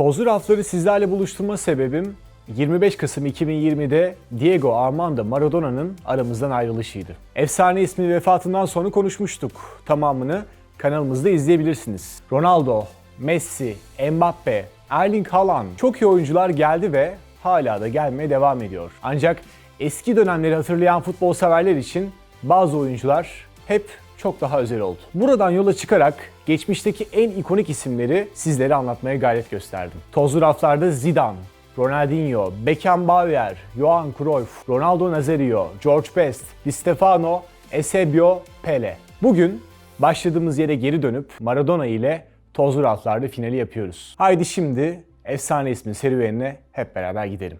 Tozlu rafları sizlerle buluşturma sebebim 25 Kasım 2020'de Diego Armando Maradona'nın aramızdan ayrılışıydı. Efsane ismi vefatından sonra konuşmuştuk. Tamamını kanalımızda izleyebilirsiniz. Ronaldo, Messi, Mbappe, Erling Haaland çok iyi oyuncular geldi ve hala da gelmeye devam ediyor. Ancak eski dönemleri hatırlayan futbol severler için bazı oyuncular hep çok daha özel oldu. Buradan yola çıkarak geçmişteki en ikonik isimleri sizlere anlatmaya gayret gösterdim. Tozlu raflarda Zidane, Ronaldinho, Beckenbauer, Johan Cruyff, Ronaldo Nazario, George Best, Di Stefano, Eusebio, Pele. Bugün başladığımız yere geri dönüp Maradona ile Tozlu raflarda finali yapıyoruz. Haydi şimdi efsane ismin serüvenine hep beraber gidelim.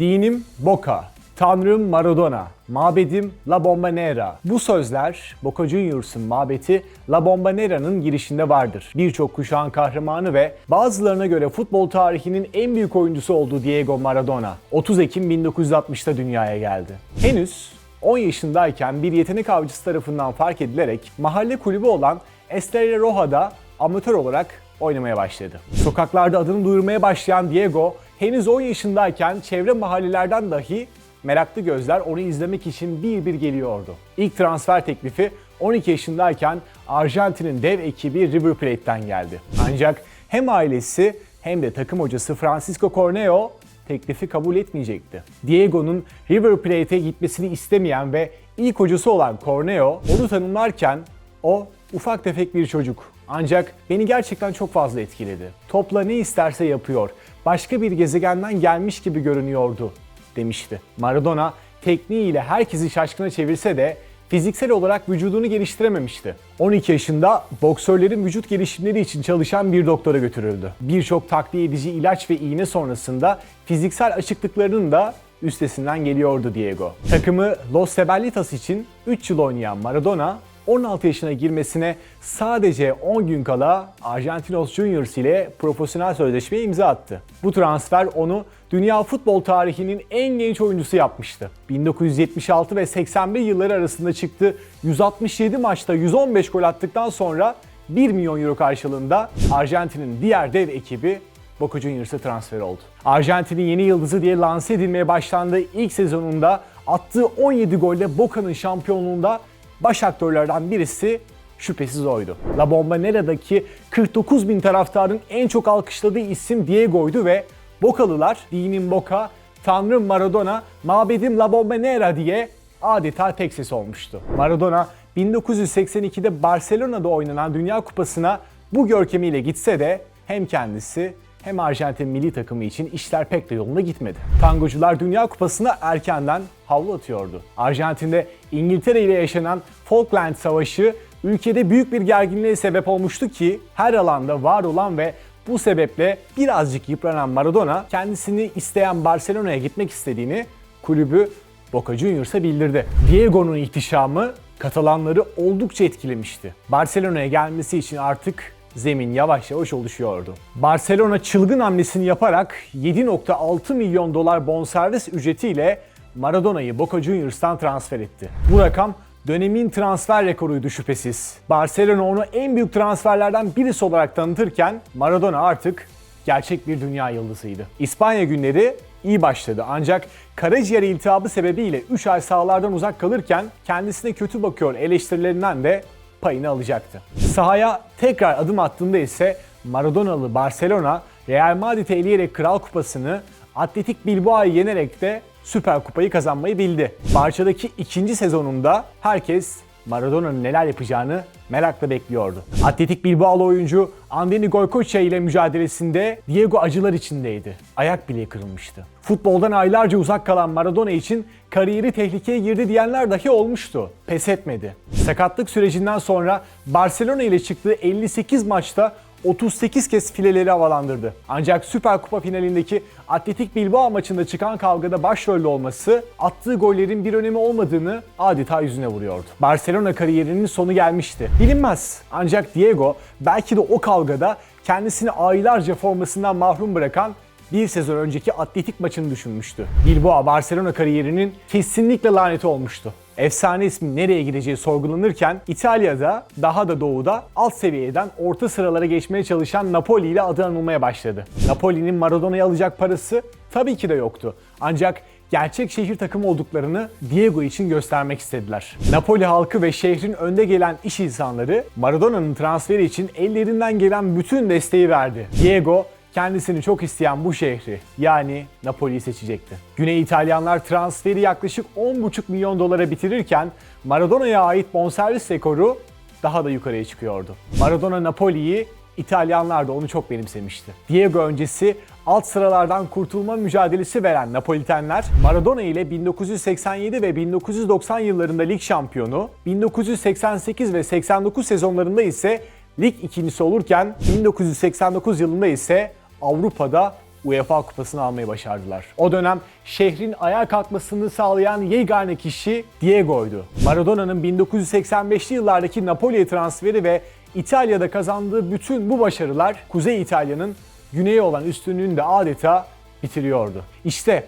Dinim Boca, Tanrım Maradona, mabedim La Bombonera. Bu sözler Boca Juniors'ın mabeti La Bombonera'nın girişinde vardır. Birçok kuşağın kahramanı ve bazılarına göre futbol tarihinin en büyük oyuncusu olduğu Diego Maradona 30 Ekim 1960'ta dünyaya geldi. Henüz 10 yaşındayken bir yetenek avcısı tarafından fark edilerek mahalle kulübü olan Estrella Roja'da amatör olarak oynamaya başladı. Sokaklarda adını duyurmaya başlayan Diego henüz 10 yaşındayken çevre mahallelerden dahi meraklı gözler onu izlemek için bir bir geliyordu. İlk transfer teklifi 12 yaşındayken Arjantin'in dev ekibi River Plate'den geldi. Ancak hem ailesi hem de takım hocası Francisco Corneo teklifi kabul etmeyecekti. Diego'nun River Plate'e gitmesini istemeyen ve ilk hocası olan Corneo onu tanımlarken o ufak tefek bir çocuk. Ancak beni gerçekten çok fazla etkiledi. Topla ne isterse yapıyor. Başka bir gezegenden gelmiş gibi görünüyordu demişti. Maradona tekniğiyle herkesi şaşkına çevirse de fiziksel olarak vücudunu geliştirememişti. 12 yaşında boksörlerin vücut gelişimleri için çalışan bir doktora götürüldü. Birçok takviye edici ilaç ve iğne sonrasında fiziksel açıklıklarının da üstesinden geliyordu Diego. Takımı Los Sebelitas için 3 yıl oynayan Maradona 16 yaşına girmesine sadece 10 gün kala Argentinos Juniors ile profesyonel sözleşmeye imza attı. Bu transfer onu dünya futbol tarihinin en genç oyuncusu yapmıştı. 1976 ve 81 yılları arasında çıktı 167 maçta 115 gol attıktan sonra 1 milyon euro karşılığında Arjantin'in diğer dev ekibi Boca Juniors'a transfer oldu. Arjantin'in yeni yıldızı diye lanse edilmeye başlandığı ilk sezonunda attığı 17 golle Boca'nın şampiyonluğunda baş aktörlerden birisi şüphesiz oydu. La Bombonera'daki 49 bin taraftarın en çok alkışladığı isim Diego'ydu ve Bokalılar dinin Boka, Tanrım Maradona, mabedim La Bombonera diye adeta tek ses olmuştu. Maradona 1982'de Barcelona'da oynanan Dünya Kupası'na bu görkemiyle gitse de hem kendisi hem Arjantin milli takımı için işler pek de yolunda gitmedi. Tangocular Dünya Kupası'na erkenden havlu atıyordu. Arjantin'de İngiltere ile yaşanan Falkland Savaşı ülkede büyük bir gerginliğe sebep olmuştu ki her alanda var olan ve bu sebeple birazcık yıpranan Maradona kendisini isteyen Barcelona'ya gitmek istediğini kulübü Boca Juniors'a bildirdi. Diego'nun ihtişamı Katalanları oldukça etkilemişti. Barcelona'ya gelmesi için artık zemin yavaş yavaş oluşuyordu. Barcelona çılgın hamlesini yaparak 7.6 milyon dolar bonservis ücretiyle Maradona'yı Boca Juniors'tan transfer etti. Bu rakam dönemin transfer rekoruydu şüphesiz. Barcelona onu en büyük transferlerden birisi olarak tanıtırken Maradona artık gerçek bir dünya yıldızıydı. İspanya günleri iyi başladı ancak karaciğer iltihabı sebebiyle 3 ay sahalardan uzak kalırken kendisine kötü bakıyor eleştirilerinden de payını alacaktı. Sahaya tekrar adım attığında ise Maradonalı Barcelona Real Madrid'i eleyerek Kral Kupası'nı Atletik Bilbao'yu yenerek de Süper Kupayı kazanmayı bildi. Barça'daki ikinci sezonunda herkes Maradona'nın neler yapacağını merakla bekliyordu. Atletik Bilbao'lu oyuncu Andoni Goycochea ile mücadelesinde Diego acılar içindeydi. Ayak bile kırılmıştı. Futboldan aylarca uzak kalan Maradona için kariyeri tehlikeye girdi diyenler dahi olmuştu. Pes etmedi. Sakatlık sürecinden sonra Barcelona ile çıktığı 58 maçta 38 kez fileleri havalandırdı. Ancak Süper Kupa finalindeki Atletik Bilbao maçında çıkan kavgada başrolde olması attığı gollerin bir önemi olmadığını adeta yüzüne vuruyordu. Barcelona kariyerinin sonu gelmişti. Bilinmez. Ancak Diego belki de o kavgada kendisini aylarca formasından mahrum bırakan bir sezon önceki atletik maçını düşünmüştü. Bilbao Barcelona kariyerinin kesinlikle laneti olmuştu. Efsane ismin nereye gideceği sorgulanırken İtalya'da daha da doğuda alt seviyeden orta sıralara geçmeye çalışan Napoli ile adı anılmaya başladı. Napoli'nin Maradona'yı alacak parası tabii ki de yoktu. Ancak gerçek şehir takımı olduklarını Diego için göstermek istediler. Napoli halkı ve şehrin önde gelen iş insanları Maradona'nın transferi için ellerinden gelen bütün desteği verdi. Diego kendisini çok isteyen bu şehri yani Napoli'yi seçecekti. Güney İtalyanlar transferi yaklaşık 10,5 milyon dolara bitirirken Maradona'ya ait bonservis rekoru daha da yukarıya çıkıyordu. Maradona Napoli'yi İtalyanlar da onu çok benimsemişti. Diego öncesi alt sıralardan kurtulma mücadelesi veren Napolitenler Maradona ile 1987 ve 1990 yıllarında lig şampiyonu, 1988 ve 89 sezonlarında ise lig ikincisi olurken 1989 yılında ise Avrupa'da UEFA kupasını almayı başardılar. O dönem şehrin ayağa kalkmasını sağlayan yegane kişi Diego'ydu. Maradona'nın 1985'li yıllardaki Napoli'ye transferi ve İtalya'da kazandığı bütün bu başarılar Kuzey İtalya'nın güneye olan üstünlüğünü de adeta bitiriyordu. İşte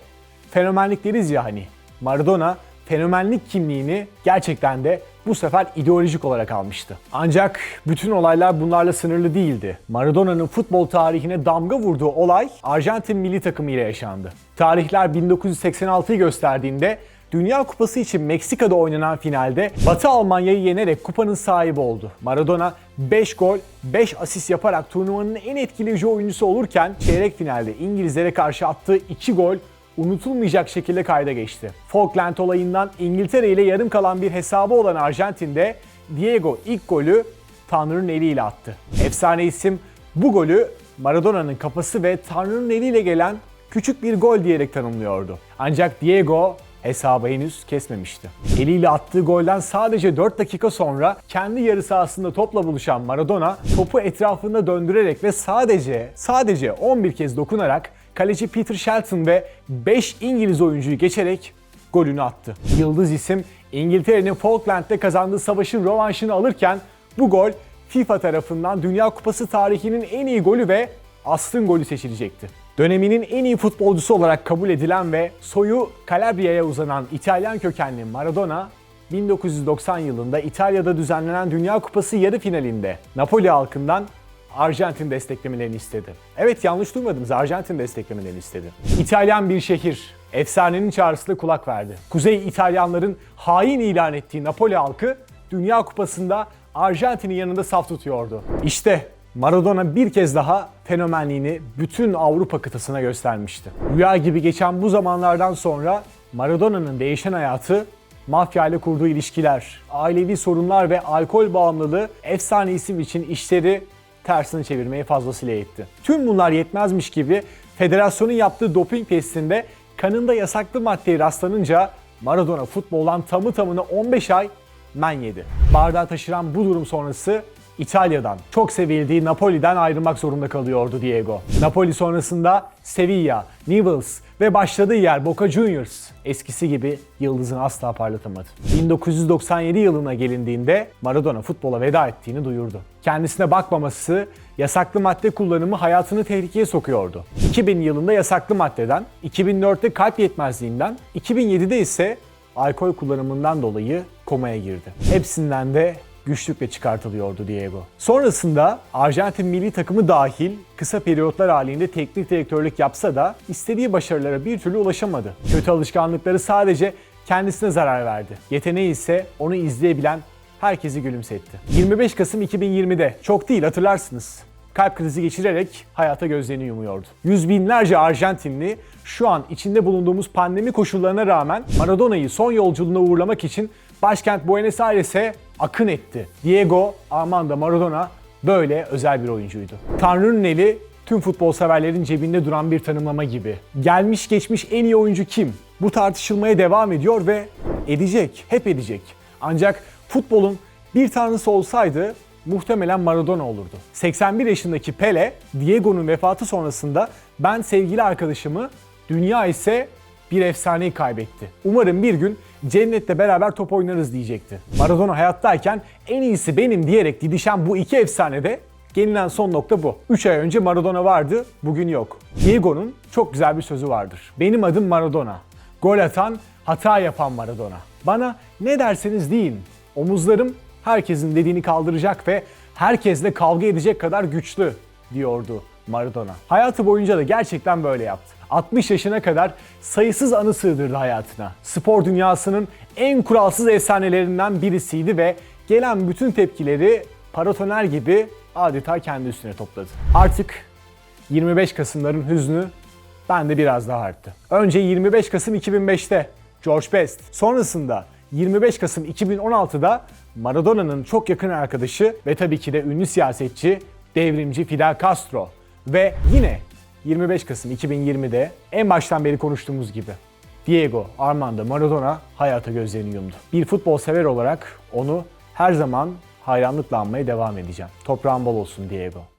fenomenlik deriz ya hani. Maradona fenomenlik kimliğini gerçekten de bu sefer ideolojik olarak almıştı. Ancak bütün olaylar bunlarla sınırlı değildi. Maradona'nın futbol tarihine damga vurduğu olay Arjantin milli takımı ile yaşandı. Tarihler 1986'yı gösterdiğinde Dünya Kupası için Meksika'da oynanan finalde Batı Almanya'yı yenerek kupanın sahibi oldu. Maradona 5 gol, 5 asist yaparak turnuvanın en etkileyici oyuncusu olurken çeyrek finalde İngilizlere karşı attığı 2 gol unutulmayacak şekilde kayda geçti. Falkland olayından İngiltere ile yarım kalan bir hesabı olan Arjantin'de Diego ilk golü Tanrı'nın eliyle attı. Efsane isim bu golü Maradona'nın kafası ve Tanrı'nın eliyle gelen küçük bir gol diyerek tanımlıyordu. Ancak Diego hesabı henüz kesmemişti. Eliyle attığı golden sadece 4 dakika sonra kendi yarı sahasında topla buluşan Maradona topu etrafında döndürerek ve sadece sadece 11 kez dokunarak kaleci Peter Shelton ve 5 İngiliz oyuncuyu geçerek golünü attı. Yıldız isim İngiltere'nin Falkland'de kazandığı savaşın rövanşını alırken bu gol FIFA tarafından Dünya Kupası tarihinin en iyi golü ve asrın golü seçilecekti. Döneminin en iyi futbolcusu olarak kabul edilen ve soyu Calabria'ya uzanan İtalyan kökenli Maradona 1990 yılında İtalya'da düzenlenen Dünya Kupası yarı finalinde Napoli halkından Arjantin desteklemelerini istedi. Evet yanlış duymadınız Arjantin desteklemelerini istedi. İtalyan bir şehir efsanenin çağrısına kulak verdi. Kuzey İtalyanların hain ilan ettiği Napoli halkı Dünya Kupası'nda Arjantin'in yanında saf tutuyordu. İşte Maradona bir kez daha fenomenliğini bütün Avrupa kıtasına göstermişti. Rüya gibi geçen bu zamanlardan sonra Maradona'nın değişen hayatı mafya ile kurduğu ilişkiler, ailevi sorunlar ve alkol bağımlılığı efsane isim için işleri tersini çevirmeyi fazlasıyla etti. Tüm bunlar yetmezmiş gibi federasyonun yaptığı doping testinde kanında yasaklı maddeye rastlanınca Maradona futboldan tamı tamına 15 ay men yedi. Bardağı taşıran bu durum sonrası İtalya'dan, çok sevildiği Napoli'den ayrılmak zorunda kalıyordu Diego. Napoli sonrasında Sevilla, Newell's ve başladığı yer Boca Juniors eskisi gibi yıldızını asla parlatamadı. 1997 yılına gelindiğinde Maradona futbola veda ettiğini duyurdu. Kendisine bakmaması, yasaklı madde kullanımı hayatını tehlikeye sokuyordu. 2000 yılında yasaklı maddeden, 2004'te kalp yetmezliğinden, 2007'de ise alkol kullanımından dolayı komaya girdi. Hepsinden de güçlükle çıkartılıyordu Diego. Sonrasında Arjantin milli takımı dahil kısa periyotlar halinde teknik direktörlük yapsa da istediği başarılara bir türlü ulaşamadı. Kötü alışkanlıkları sadece kendisine zarar verdi. Yeteneği ise onu izleyebilen herkesi gülümsetti. 25 Kasım 2020'de çok değil hatırlarsınız kalp krizi geçirerek hayata gözlerini yumuyordu. Yüz binlerce Arjantinli şu an içinde bulunduğumuz pandemi koşullarına rağmen Maradona'yı son yolculuğuna uğurlamak için başkent Buenos Aires'e akın etti. Diego Armando Maradona böyle özel bir oyuncuydu. Tanrı'nın eli tüm futbol severlerin cebinde duran bir tanımlama gibi. Gelmiş geçmiş en iyi oyuncu kim? Bu tartışılmaya devam ediyor ve edecek, hep edecek. Ancak futbolun bir tanrısı olsaydı muhtemelen Maradona olurdu. 81 yaşındaki Pele, Diego'nun vefatı sonrasında ben sevgili arkadaşımı, dünya ise bir efsaneyi kaybetti. Umarım bir gün cennette beraber top oynarız diyecekti. Maradona hayattayken en iyisi benim diyerek didişen bu iki efsane de Gelinen son nokta bu. 3 ay önce Maradona vardı, bugün yok. Diego'nun çok güzel bir sözü vardır. Benim adım Maradona. Gol atan, hata yapan Maradona. Bana ne derseniz deyin. Omuzlarım herkesin dediğini kaldıracak ve herkesle kavga edecek kadar güçlü diyordu Maradona. Hayatı boyunca da gerçekten böyle yaptı. 60 yaşına kadar sayısız anı sığdırdı hayatına. Spor dünyasının en kuralsız efsanelerinden birisiydi ve gelen bütün tepkileri paratoner gibi adeta kendi üstüne topladı. Artık 25 Kasımların hüznü bende biraz daha arttı. Önce 25 Kasım 2005'te George Best, sonrasında 25 Kasım 2016'da Maradona'nın çok yakın arkadaşı ve tabii ki de ünlü siyasetçi, devrimci Fidel Castro ve yine 25 Kasım 2020'de en baştan beri konuştuğumuz gibi Diego Armando Maradona hayata gözlerini yumdu. Bir futbol sever olarak onu her zaman hayranlıkla anmaya devam edeceğim. Toprağın bol olsun Diego.